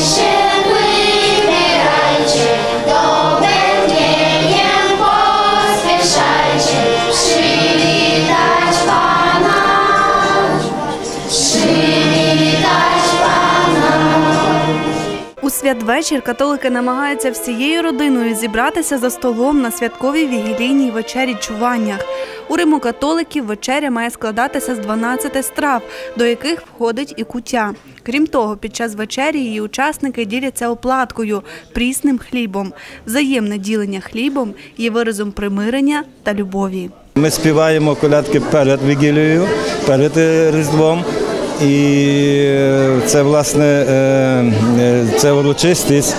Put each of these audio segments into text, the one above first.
Share. Святвечір католики намагаються всією родиною зібратися за столом на святковій вігілійній вечері чуваннях. У Риму-католиків вечеря має складатися з 12 страв, до яких входить і куття. Крім того, під час вечері її учасники діляться оплаткою прісним хлібом. Взаємне ділення хлібом є виразом примирення та любові. Ми співаємо колядки перед вигілією, перед е, Різдвом. І е, це власне е, е, це урочистість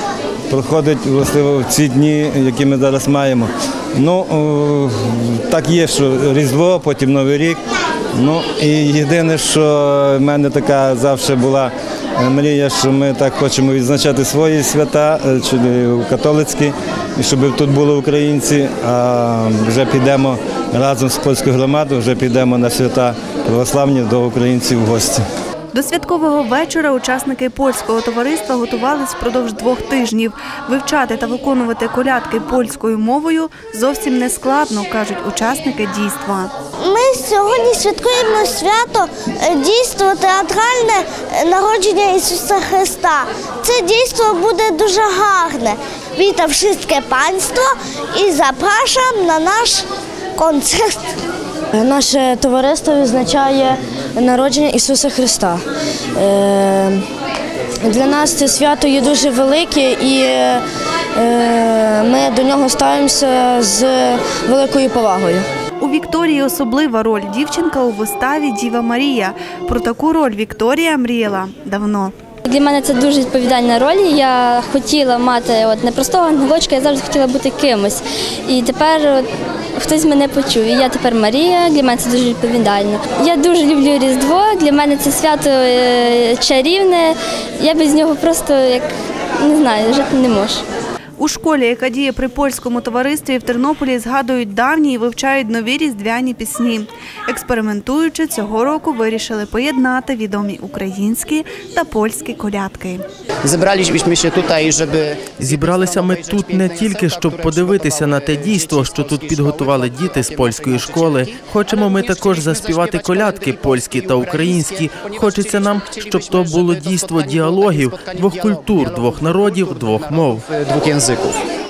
проходить власне в ці дні, які ми зараз маємо. Ну так є, що Різдво, потім Новий рік. Ну і єдине, що в мене така завжди була е, мрія, що ми так хочемо відзначати свої свята, е, чи е, католицькі, і щоб тут були українці. А вже підемо разом з польською громадою, вже підемо на свята православні до українців в гості. До святкового вечора учасники польського товариства готувались впродовж двох тижнів. Вивчати та виконувати колядки польською мовою зовсім не складно, кажуть учасники дійства. Ми сьогодні святкуємо свято е, дійство театральне е, народження Ісуса Христа. Це дійство буде дуже гарне. Вітам wszystkie панство і запрошуємо на наш концерт. Наше товариство відзначає народження Ісуса Христа. Е, Для нас це свято є дуже велике і е, ми до нього ставимося з великою повагою. У Вікторії особлива роль дівчинка у виставі Діва Марія. Про таку роль Вікторія мріяла давно. Для мене це дуже відповідальна роль. Я хотіла мати от не простого ангелочка, я завжди хотіла бути кимось. І тепер от, хтось мене почув. І я тепер Марія, для мене це дуже відповідально. Я дуже люблю Різдво, для мене це свято е, чарівне. Я без нього просто як не знаю, жити не можу. У школі, яка діє при польському товаристві в Тернополі, згадують давні і вивчають нові різдвяні пісні. Експериментуючи, цього року вирішили поєднати відомі українські та польські колядки. Zebraliśmy się tutaj, żeby Зібралися ми тут не тільки щоб подивитися на те дійство, що тут підготували діти з польської школи. Хочемо ми також заспівати колядки польські та українські. Хочеться нам, щоб то було дійство діалогів двох культур, двох народів, двох мов. 成功